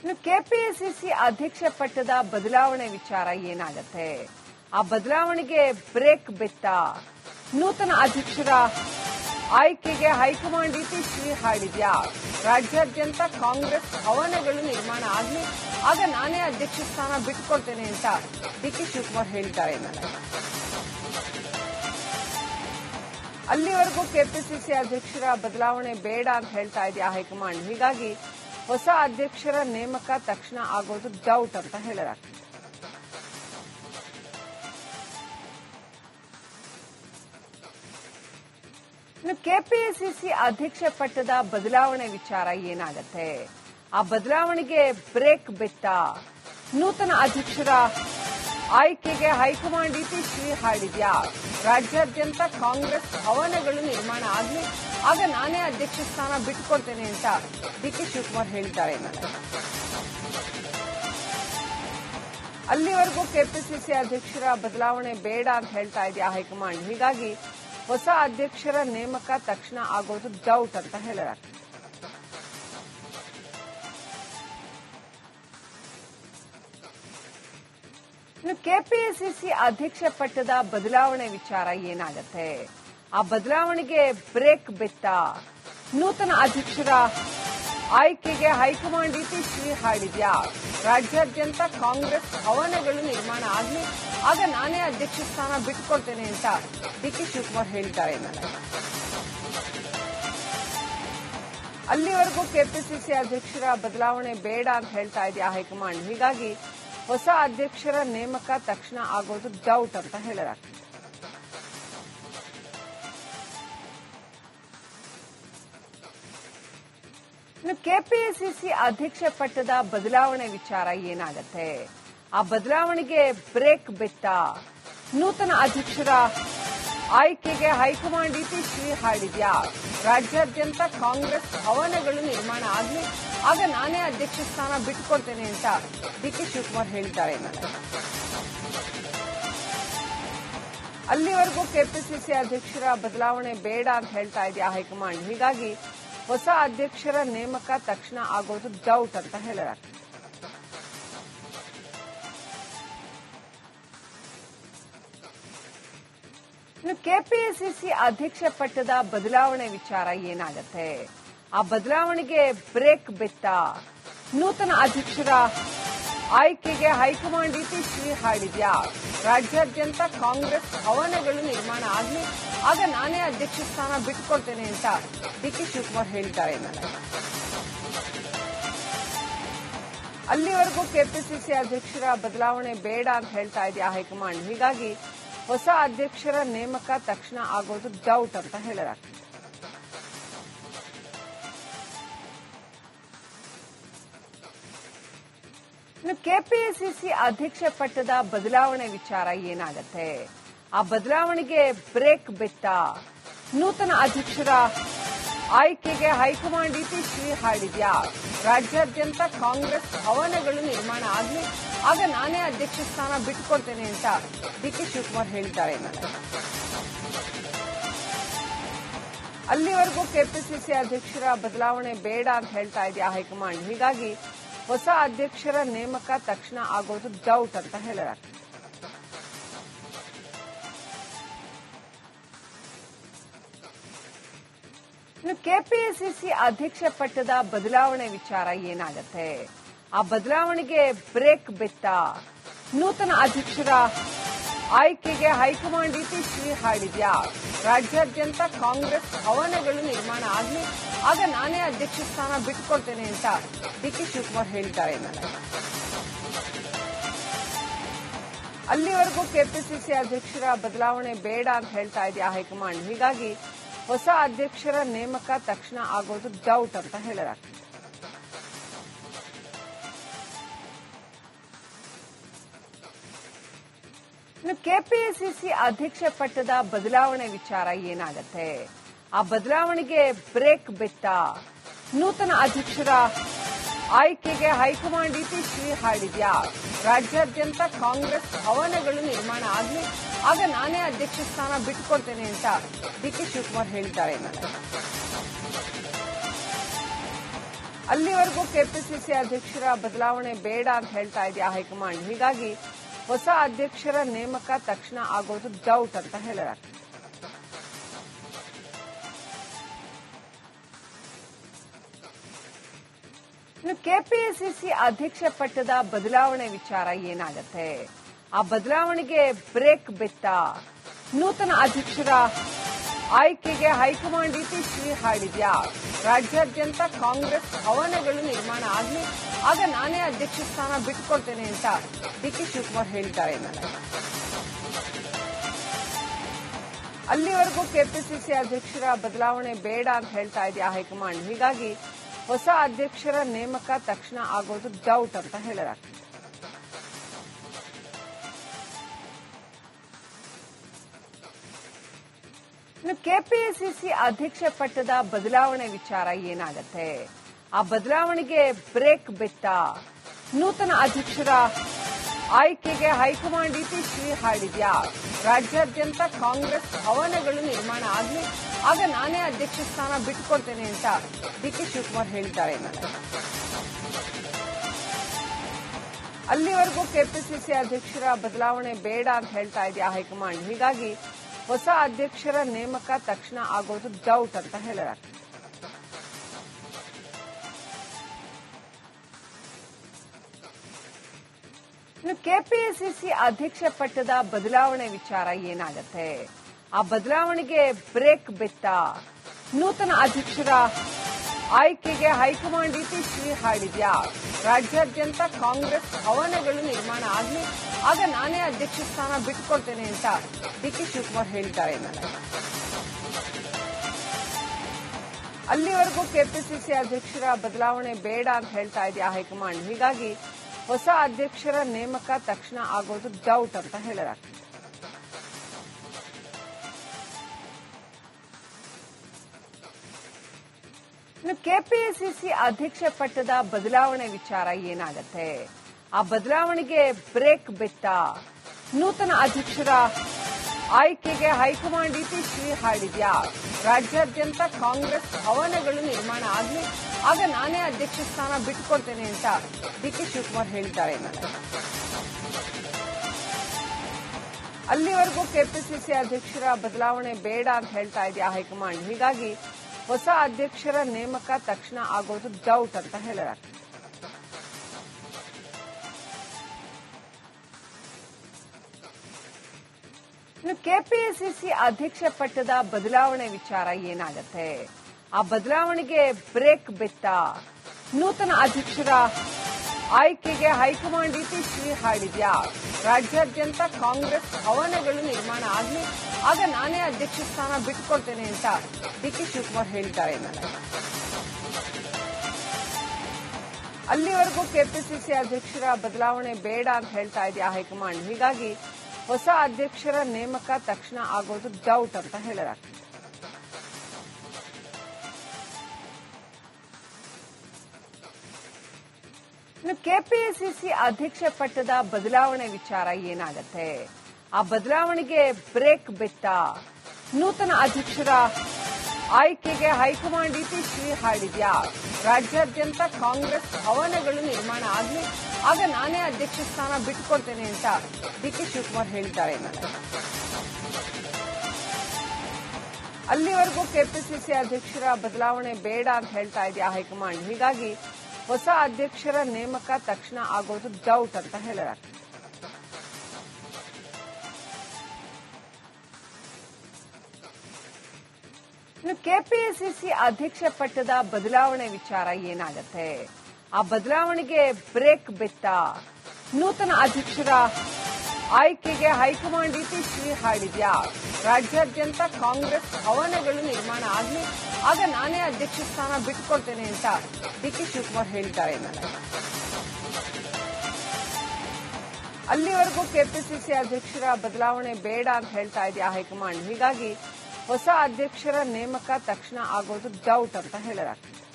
ಇನ್ನು ಕೆಪಿಎಸ್ಸಿ ಅಧ್ಯಕ್ಷ ಪಟ್ಟದ ಬದಲಾವಣೆ ವಿಚಾರ ಏನಾಗತ್ತೆ? ಆ ಬದಲಾವಣೆಗೆ ಬ್ರೇಕ್ ಬಿತ್ತ ನೂತನ ಅಧ್ಯಕ್ಷರ ಆಯ್ಕೆಗೆ ಹೈಕಮಾಂಡ್ ಇತಿಶ್ರೀ ಹಾಡಿದ್ಯಾ? ರಾಜ್ಯಾದ್ಯಂತ ಕಾಂಗ್ರೆಸ್ ಭವನಗಳು ನಿರ್ಮಾಣ ಆಗಲಿ, ಆಗ ನಾನೇ ಅಧ್ಯಕ್ಷ ಸ್ಥಾನ ಬಿಟ್ಕೊಡ್ತೇನೆ ಅಂತ ಡಿಕೆ ಶಿವಕುಮಾರ್ ಹೇಳಿದ್ದಾರೆ ಅಲ್ಲಿವರೆಗೂ ಕೆಪಿಸಿಸಿ ಅಧ್ಯಕ್ಷರ ಬದಲಾವಣೆ ಬೇಡ ಅಂತ ಹೇಳ್ತಾ ಇದೆಯಾ ಹೈಕಮಾಂಡ್? ಹೀಗಾಗಿ ಹೊಸ ಅಧ್ಯಕ್ಷರ ನೇಮಕ ತಕ್ಷಣ ಆಗೋದು ಡೌಟ್ ಅಂತ ಹೇಳಲಾಗ್ತಿದೆ. ಇನ್ನು ಕೆಪಿಎಸ್ಸಿಸಿ ಅಧ್ಯಕ್ಷ ಪಟ್ಟದ ಬದಲಾವಣೆ ವಿಚಾರ ಏನಾಗತ್ತೆ? ಆ ಬದಲಾವಣೆಗೆ ಬ್ರೇಕ್ ಬಿತ್ತ ನೂತನ ಅಧ್ಯಕ್ಷರ ಆಯ್ಕೆಗೆ ಹೈಕಮಾಂಡ್ ಇತಿಶ್ರೀ ಹಾಡಿದ್ಯಾ? ರಾಜ್ಯಾದ್ಯಂತ ಕಾಂಗ್ರೆಸ್ ಭವನಗಳು ನಿರ್ಮಾಣ ಆಗ್ಲಿ ಆಗ ನಾನೇ ಅಧ್ಯಕ್ಷ ಸ್ಥಾನ ಬಿಟ್ಕೊಡ್ತೇನೆ ಅಂತ ಡಿಕೆ ಶಿವಕುಮಾರ್ ಹೇಳಿದ್ದಾರೆ. ಅಲ್ಲಿವರೆಗೂ ಕೆಪಿಸಿಸಿ ಅಧ್ಯಕ್ಷರ ಬದಲಾವಣೆ ಬೇಡ ಅಂತ ಹೇಳ್ತಾ ಇದೆಯಾ ಹೈಕಮಾಂಡ್. ಹೀಗಾಗಿ ಹೊಸ ಅಧ್ಯಕ್ಷರ ನೇಮಕ ತಕ್ಷಣ ಆಗೋದು ಡೌಟ್ ಅಂತ ಹೇಳಿದ್ದಾರೆ ಇನ್ನು ಕೆಪಿಎಸ್ಸಿಸಿ ಅಧ್ಯಕ್ಷ ಪಟ್ಟದ ಬದಲಾವಣೆ ವಿಚಾರ ಏನಾಗತ್ತೆ? ಆ ಬದಲಾವಣೆಗೆ ಬ್ರೇಕ್ ಬಿತ್ತ ನೂತನ ಅಧ್ಯಕ್ಷರ ಆಯ್ಕೆಗೆ ಹೈಕಮಾಂಡ್ ಇತಿಶ್ರೀ ಹಾಡಿದ್ಯಾ? ರಾಜ್ಯಾದ್ಯಂತ ಕಾಂಗ್ರೆಸ್ ಭವನಗಳು ನಿರ್ಮಾಣ ಆಗಲಿ, ಆಗ ನಾನೇ ಅಧ್ಯಕ್ಷ ಸ್ಥಾನ ಬಿಟ್ಟುಕೊಡ್ತೇನೆ ಅಂತ ಡಿಕೆ ಶಿವಕುಮಾರ್ ಹೇಳಿದ್ದಾರೆ. ಅಲ್ಲಿವರೆಗೂ ಕೆಪಿಸಿಸಿ ಅಧ್ಯಕ್ಷರ ಬದಲಾವಣೆ ಬೇಡ ಅಂತ ಹೇಳ್ತಾ ಇದೆಯಾ ಹೈಕಮಾಂಡ್? ಹೀಗಾಗಿ ಹೊಸ ಅಧ್ಯಕ್ಷರ ನೇಮಕ ತಕ್ಷಣ ಆಗೋದು ಡೌಟ್ ಅಂತ ಹೇಳಲಾಗ್ತಿದೆ. ಇನ್ನು ಕೆಪಿಎಸ್ಸಿಸಿ ಅಧ್ಯಕ್ಷ ಪಟ್ಟದ ಬದಲಾವಣೆ ವಿಚಾರ ಏನಾಗತ್ತೆ? ಆ ಬದಲಾವಣೆಗೆ ಬ್ರೇಕ್ ಬಿತ್ತ ನೂತನ ಅಧ್ಯಕ್ಷರ ಆಯ್ಕೆಗೆ ಹೈಕಮಾಂಡ್ ಇತಿಶ್ರೀ ಹಾಡಿದ್ಯಾ? ರಾಜ್ಯಾದ್ಯಂತ ಕಾಂಗ್ರೆಸ್ ಭವನಗಳು ನಿರ್ಮಾಣ ಆಗಲಿ, ಆಗ ನಾನೇ ಅಧ್ಯಕ್ಷ ಸ್ಥಾನ ಬಿಟ್ಟುಕೊಡ್ತೇನೆ ಅಂತ ಡಿಕೆ ಶಿವಕುಮಾರ್ ಹೇಳಿದ್ದಾರೆ. ಅಲ್ಲಿವರೆಗೂ ಕೆಪಿಸಿಸಿ ಅಧ್ಯಕ್ಷರ ಬದಲಾವಣೆ ಬೇಡ ಅಂತ ಹೇಳ್ತಾ ಇದೆಯಾ ಹೈಕಮಾಂಡ್? ಹೀಗಾಗಿ ಹೊಸ ಅಧ್ಯಕ್ಷರ ನೇಮಕ ತಕ್ಷಣ ಆಗೋದು ಡೌಟ್ ಅಂತ ಹೇಳಿದ್ದಾರೆ ಇನ್ನು ಕೆಪಿಎಸ್ಸಿಸಿ ಅಧ್ಯಕ್ಷ ಪಟ್ಟದ ಬದಲಾವಣೆ ವಿಚಾರ ಏನಾಗತ್ತೆ? ಆ ಬದಲಾವಣೆಗೆ ಬ್ರೇಕ್ ಬಿತ್ತ ನೂತನ ಅಧ್ಯಕ್ಷರ ಆಯ್ಕೆಗೆ ಹೈಕಮಾಂಡ್ ಇತಿಶ್ರೀ ಹಾಡಿದ್ಯಾ? ರಾಜ್ಯಾದ್ಯಂತ ಕಾಂಗ್ರೆಸ್ ಭವನಗಳು ನಿರ್ಮಾಣ ಆಗ್ಲಿ ಆಗ ನಾನೇ ಅಧ್ಯಕ್ಷ ಸ್ಥಾನ ಬಿಟ್ಕೊಡ್ತೇನೆ ಅಂತ ಡಿಕೆ ಶಿವಕುಮಾರ್ ಹೇಳ್ತಾರೆ ನಾನು ಅಲ್ಲಿವರೆಗೂ ಕೆಪಿಸಿಸಿ ಅಧ್ಯಕ್ಷರ ಬದಲಾವಣೆ ಬೇಡ ಅಂತ ಹೇಳ್ತಾ ಇದೆಯಾ ಹೈಕಮಾಂಡ್. ಹೀಗಾಗಿ ಹೊಸ ಅಧ್ಯಕ್ಷರ ನೇಮಕ ತಕ್ಷಣ ಆಗೋದು ಡೌಟ್ ಅಂತ ಹೇಳಲಾಗ್ತದೆ. ಕೆಪಿಎಸ್ಸಿಸಿ ಅಧ್ಯಕ್ಷ ಪಟ್ಟದ ಬದಲಾವಣೆ ವಿಚಾರ ಏನಾಗತ್ತೆ? ಆ ಬದಲಾವಣೆಗೆ ಬ್ರೇಕ್ ಬಿಟ್ಟ ನೂತನ ಅಧ್ಯಕ್ಷರ ಆಯ್ಕೆಗೆ ಹೈಕಮಾಂಡ್ ಇತಿಶ್ರೀ ಹಾಡಿದ್ಯಾ? ರಾಜ್ಯಾದ್ಯಂತ ಕಾಂಗ್ರೆಸ್ ಭವನಗಳು ನಿರ್ಮಾಣ ಆಗಲಿ, ಆಗ ನಾನೇ ಅಧ್ಯಕ್ಷ ಸ್ಥಾನ ಬಿಟ್ಟುಕೊಡ್ತೇನೆ ಅಂತ ಡಿಕೆ ಶಿವಕುಮಾರ್ ಹೇಳಿದ್ದಾರೆ. ಅಲ್ಲಿವರೆಗೂ ಕೆಪಿಸಿಸಿ ಅಧ್ಯಕ್ಷರ ಬದಲಾವಣೆ ಬೇಡ ಅಂತ ಹೇಳ್ತಾ ಇದೆಯಾ ಹೈಕಮಾಂಡ್? ಹೀಗಾಗಿ ಹೊಸ ಅಧ್ಯಕ್ಷರ ನೇಮಕ ತಕ್ಷಣ ಆಗೋದು ಡೌಟ್ ಅಂತ ಹೇಳಲಾಗ್ತಿದೆ. ಇನ್ನು ಕೆಪಿಎಸ್ಸಿಸಿ ಅಧ್ಯಕ್ಷ ಪಟ್ಟದ ಬದಲಾವಣೆ ವಿಚಾರ ಏನಾಗತ್ತೆ? ಆ ಬದಲಾವಣೆಗೆ ಬ್ರೇಕ್ ಬಿತ್ತ ನೂತನ ಅಧ್ಯಕ್ಷರ ಆಯ್ಕೆಗೆ ಹೈಕಮಾಂಡ್ ಇತಿಶ್ರೀ ಹಾಡಿದ್ಯಾ? ರಾಜ್ಯಾದ್ಯಂತ ಕಾಂಗ್ರೆಸ್ ಭವನಗಳು ನಿರ್ಮಾಣ ಆಗಲಿ, ಆಗ ನಾನೇ ಅಧ್ಯಕ್ಷ ಸ್ಥಾನ ಬಿಟ್ಕೊಡ್ತೇನೆ ಅಂತ ಡಿಕೆ ಶಿವಕುಮಾರ್ ಹೇಳಿದ್ದಾರೆ ಅಲ್ಲಿವರೆಗೂ ಕೆಪಿಸಿಸಿ ಅಧ್ಯಕ್ಷರ ಬದಲಾವಣೆ ಬೇಡ ಅಂತ ಹೇಳ್ತಾ ಇದೆಯಾ ಹೈಕಮಾಂಡ್? ಹೀಗಾಗಿ ಹೊಸ ಅಧ್ಯಕ್ಷರ ನೇಮಕ ತಕ್ಷಣ ಆಗೋದು ಡೌಟ್ ಅಂತ ಹೇಳಲಾಗ್ತಿದೆ. ಇನ್ನು ಕೆಪಿಎಸ್ಸಿಸಿ ಅಧ್ಯಕ್ಷ ಪಟ್ಟದ ಬದಲಾವಣೆ ವಿಚಾರ ಏನಾಗತ್ತೆ? ಆ ಬದಲಾವಣೆಗೆ ಬ್ರೇಕ್ ಬಿತ್ತ ನೂತನ ಅಧ್ಯಕ್ಷರ ಆಯ್ಕೆಗೆ ಹೈಕಮಾಂಡ್ ಇತಿಶ್ರೀ ಹಾಡಿದ್ಯಾ? ರಾಜ್ಯಾದ್ಯಂತ ಕಾಂಗ್ರೆಸ್ ಭವನಗಳು ನಿರ್ಮಾಣ ಆಗ್ಲಿ ಆಗ ನಾನೇ ಅಧ್ಯಕ್ಷ ಸ್ಥಾನ ಬಿಟ್ಕೊಡ್ತೇನೆ ಅಂತ ಡಿಕೆ ಶಿವಕುಮಾರ್ ಹೇಳಿದ್ದಾರೆ. ಅಲ್ಲಿವರೆಗೂ ಕೆಪಿಸಿಸಿ ಅಧ್ಯಕ್ಷರ ಬದಲಾವಣೆ ಬೇಡ ಅಂತ ಹೇಳ್ತಾ ಇದೆಯಾ ಹೈಕಮಾಂಡ್. ಹೀಗಾಗಿ ಹೊಸ ಅಧ್ಯಕ್ಷರ ನೇಮಕ ತಕ್ಷಣ ಆಗೋದು ಡೌಟ್ ಅಂತ ಹೇಳಿದ್ದಾರೆ ಇನ್ನು ಕೆಪಿಎಸ್ಸಿಸಿ ಅಧ್ಯಕ್ಷ ಪಟ್ಟದ ಬದಲಾವಣೆ ವಿಚಾರ ಏನಾಗತ್ತೆ? ಆ ಬದಲಾವಣೆಗೆ ಬ್ರೇಕ್ ಬಿತ್ತ ನೂತನ ಅಧ್ಯಕ್ಷರ ಆಯ್ಕೆಗೆ ಹೈಕಮಾಂಡ್ ಇತಿಶ್ರೀ ಹಾಡಿದ್ಯಾ? ರಾಜ್ಯಾದ್ಯಂತ ಕಾಂಗ್ರೆಸ್ ಭವನಗಳು ನಿರ್ಮಾಣ ಆಗಲಿ, ಆಗ ನಾನೇ ಅಧ್ಯಕ್ಷ ಸ್ಥಾನ ಬಿಟ್ಟುಕೊಡ್ತೇನೆ ಅಂತ ಡಿಕೆ ಶಿವಕುಮಾರ್ ಹೇಳಿದ್ದಾರೆ. ಅಲ್ಲಿವರೆಗೂ ಕೆಪಿಸಿಸಿ ಅಧ್ಯಕ್ಷರ ಬದಲಾವಣೆ ಬೇಡ ಅಂತ ಹೇಳ್ತಾ ಇದೆಯಾ ಹೈಕಮಾಂಡ್? ಹೀಗಾಗಿ ಹೊಸ ಅಧ್ಯಕ್ಷರ ನೇಮಕ ತಕ್ಷಣ ಆಗೋದು ಡೌಟ್ ಅಂತ ಹೇಳಲಾಗ್ತದೆ. ಇನ್ನು ಕೆಪಿಎಸ್ಸಿಸಿ ಅಧ್ಯಕ್ಷ ಪಟ್ಟದ ಬದಲಾವಣೆ ವಿಚಾರ ಏನಾಗತ್ತೆ? ಆ ಬದಲಾವಣೆಗೆ ಬ್ರೇಕ್ ಬಿತ್ತ ನೂತನ ಅಧ್ಯಕ್ಷರ ಆಯ್ಕೆಗೆ ಹೈಕಮಾಂಡ್ ಇತಿಶ್ರೀ ಹಾಡಿದ್ಯಾ? ರಾಜ್ಯಾದ್ಯಂತ ಕಾಂಗ್ರೆಸ್ ಭವನಗಳು ನಿರ್ಮಾಣ ಆಗಲಿ, ಆಗ ನಾನೇ ಅಧ್ಯಕ್ಷ ಸ್ಥಾನ ಬಿಟ್ಟುಕೊಡ್ತೇನೆ ಅಂತ ಡಿಕೆ ಶಿವಕುಮಾರ್ ಹೇಳಿದ್ದಾರೆ. ಅಲ್ಲಿವರೆಗೂ ಕೆಪಿಸಿಸಿ ಅಧ್ಯಕ್ಷರ ಬದಲಾವಣೆ ಬೇಡ ಅಂತ ಹೇಳ್ತಾ ಇದೆಯಾ ಹೈಕಮಾಂಡ್? ಹೀಗಾಗಿ ಹೊಸ ಅಧ್ಯಕ್ಷರ ನೇಮಕ ತಕ್ಷಣ ಆಗೋದು ಡೌಟ್ ಅಂತ ಹೇಳಿದ್ದಾರೆ ಇನ್ನು ಕೆಪಿಎಸ್ಸಿಸಿ ಅಧ್ಯಕ್ಷ ಪಟ್ಟದ ಬದಲಾವಣೆ ವಿಚಾರ ಏನಾಗತ್ತೆ? ಆ ಬದಲಾವಣೆಗೆ ಬ್ರೇಕ್ ಬಿತ್ತ ನೂತನ ಅಧ್ಯಕ್ಷರ ಆಯ್ಕೆಗೆ ಹೈಕಮಾಂಡ್ ಇತಿಶ್ರೀ ಹಾಡಿದ್ಯಾ ರಾಜ್ಯಾದ್ಯಂತ ಕಾಂಗ್ರೆಸ್ ಭವನಗಳು ನಿರ್ಮಾಣ ಆಗಲಿ, ಆಗ ನಾನೇ ಅಧ್ಯಕ್ಷ ಸ್ಥಾನ ಬಿಟ್ಟುಕೊಡ್ತೇನೆ ಅಂತ ಡಿಕೆ ಶಿವಕುಮಾರ್ ಹೇಳಿದ್ದಾರೆ. ಅಲ್ಲಿವರೆಗೂ ಕೆಪಿಸಿಸಿ ಅಧ್ಯಕ್ಷರ ಬದಲಾವಣೆ ಬೇಡ ಅಂತ ಹೇಳ್ತಾ ಇದೆಯಾ ಹೈಕಮಾಂಡ್? ಹೀಗಾಗಿ ಹೊಸ ಅಧ್ಯಕ್ಷರ ನೇಮಕ ತಕ್ಷಣ ಆಗೋದು ಡೌಟ್ ಅಂತ ಹೇಳಲಾಗ್ತದೆ. ಇನ್ನು ಅಧ್ಯಕ್ಷ ಪಟ್ಟದ ಬದಲಾವಣೆ ವಿಚಾರ ಏನಾಗತ್ತೆ? ಆ ಬದಲಾವಣೆಗೆ ಬ್ರೇಕ್ ಬಿಟ್ಟ ನೂತನ ಅಧ್ಯಕ್ಷರ ಆಯ್ಕೆಗೆ ಹೈಕಮಾಂಡ್ ಇತಿಶ್ರೀ ಹಾಡಿದ್ಯಾ? ರಾಜ್ಯಾದ್ಯಂತ ಕಾಂಗ್ರೆಸ್ ಭವನಗಳು ನಿರ್ಮಾಣ ಆಗಲಿ, ಆಗ ನಾನೇ ಅಧ್ಯಕ್ಷ ಸ್ಥಾನ ಬಿಟ್ಟುಕೊಡ್ತೇನೆ ಅಂತ ಡಿಕೆ ಶಿವಕುಮಾರ್ ಹೇಳಿದ್ದಾರೆ. ಅಲ್ಲಿವರೆಗೂ ಕೆಪಿಸಿಸಿ ಅಧ್ಯಕ್ಷರ ಬದಲಾವಣೆ ಬೇಡ ಅಂತ ಹೇಳ್ತಾ ಇದೆಯಾ ಹೈಕಮಾಂಡ್? ಹೀಗಾಗಿ ಹೊಸ ಅಧ್ಯಕ್ಷರ ನೇಮಕ ತಕ್ಷಣ ಆಗೋದು ಡೌಟ್ ಅಂತ ಹೇಳಿದ್ದಾರೆ ಇನ್ನು ಕೆಪಿಎಸ್ಸಿಸಿ ಅಧ್ಯಕ್ಷ ಪಟ್ಟದ ಬದಲಾವಣೆ ವಿಚಾರ ಏನಾಗತ್ತೆ? ಆ ಬದಲಾವಣೆಗೆ ಬ್ರೇಕ್ ಬಿತ್ತ ನೂತನ ಅಧ್ಯಕ್ಷರ ಆಯ್ಕೆಗೆ ಹೈಕಮಾಂಡ್ ಇತಿಶ್ರೀ ಹಾಡಿದ್ಯಾ? ರಾಜ್ಯಾದ್ಯಂತ ಕಾಂಗ್ರೆಸ್ ಭವನಗಳು ನಿರ್ಮಾಣ ಆಗಲಿ ಆಗ ನಾನೇ ಅಧ್ಯಕ್ಷ ಸ್ಥಾನ ಬಿಟ್ಕೊಡ್ತೇನೆ ಅಂತ ಡಿಕೆ ಶಿವಕುಮಾರ್ ಹೇಳ್ತಾರೆ ಎನ್ನಲಾಗಿದೆ ಅಲ್ಲಿವರೆಗೂ ಕೆಪಿಸಿಸಿ ಅಧ್ಯಕ್ಷರ ಬದಲಾವಣೆ ಬೇಡ ಅಂತ ಹೇಳ್ತಾ ಇದೆಯಾ ಹೈಕಮಾಂಡ್. ಹೀಗಾಗಿ ಹೊಸ ಅಧ್ಯಕ್ಷರ ನೇಮಕ ತಕ್ಷಣ ಆಗೋದು ಡೌಟ್ ಅಂತ ಹೇಳಲಾಗ್ತದೆ. ಕೆಪಿಎಸ್ಸಿಸಿ ಅಧ್ಯಕ್ಷ ಪಟ್ಟದ ಬದಲಾವಣೆ ವಿಚಾರ ಏನಾಗತ್ತೆ? ಆ ಬದಲಾವಣೆಗೆ ಬ್ರೇಕ್ ಬಿಟ್ಟ ನೂತನ ಅಧ್ಯಕ್ಷರ ಆಯ್ಕೆಗೆ ಹೈಕಮಾಂಡ್ ಇತಿಶ್ರೀ ಹಾಡಿದ್ಯಾ? ರಾಜ್ಯಾದ್ಯಂತ ಕಾಂಗ್ರೆಸ್ ಭವನಗಳು ನಿರ್ಮಾಣ ಆಗಲಿ, ಆಗ ನಾನೇ ಅಧ್ಯಕ್ಷ ಸ್ಥಾನ ಬಿಟ್ಟುಕೊಡ್ತೇನೆ ಅಂತ ಡಿಕೆ ಶಿವಕುಮಾರ್ ಹೇಳಿದ್ದಾರೆ. ಅಲ್ಲಿವರೆಗೂ ಕೆಪಿಸಿಸಿ ಅಧ್ಯಕ್ಷರ ಬದಲಾವಣೆ ಬೇಡ ಅಂತ ಹೇಳ್ತಾ ಇದೆಯಾ ಹೈಕಮಾಂಡ್? ಹೀಗಾಗಿ ಹೊಸ ಅಧ್ಯಕ್ಷರ ನೇಮಕ ತಕ್ಷಣ ಆಗೋದು ಡೌಟ್ ಅಂತ ಹೇಳಲಾಗ್ತದೆ. ಇನ್ನು ಕೆಪಿಎಸ್ಸಿಸಿ ಅಧ್ಯಕ್ಷ ಪಟ್ಟದ ಬದಲಾವಣೆ ವಿಚಾರ ಏನಾಗತ್ತೆ? ಆ ಬದಲಾವಣೆಗೆ ಬ್ರೇಕ್ ಬಿತ್ತ ನೂತನ ಅಧ್ಯಕ್ಷರ ಆಯ್ಕೆಗೆ ಹೈಕಮಾಂಡ್ ಇತಿಶ್ರೀ ಹಾಡಿದ್ಯಾ? ರಾಜ್ಯಾದ್ಯಂತ ಕಾಂಗ್ರೆಸ್ ಭವನಗಳು ನಿರ್ಮಾಣ ಆಗಲಿ, ಆಗ ನಾನೇ ಅಧ್ಯಕ್ಷ ಸ್ಥಾನ ಬಿಟ್ಕೊಡ್ತೇನೆ ಅಂತ ಡಿಕೆ ಶಿವಕುಮಾರ್ ಹೇಳಿದ್ದಾರೆ ಅಲ್ಲಿವರೆಗೂ ಕೆಪಿಸಿಸಿ ಅಧ್ಯಕ್ಷರ ಬದಲಾವಣೆ ಬೇಡ ಅಂತ ಹೇಳ್ತಾ ಇದೆಯಾ ಹೈಕಮಾಂಡ್? ಹೀಗಾಗಿ ಹೊಸ ಅಧ್ಯಕ್ಷರ ನೇಮಕ ತಕ್ಷಣ ಆಗೋದು ಡೌಟ್ ಅಂತ ಹೇಳಲಾಗ್ತದೆ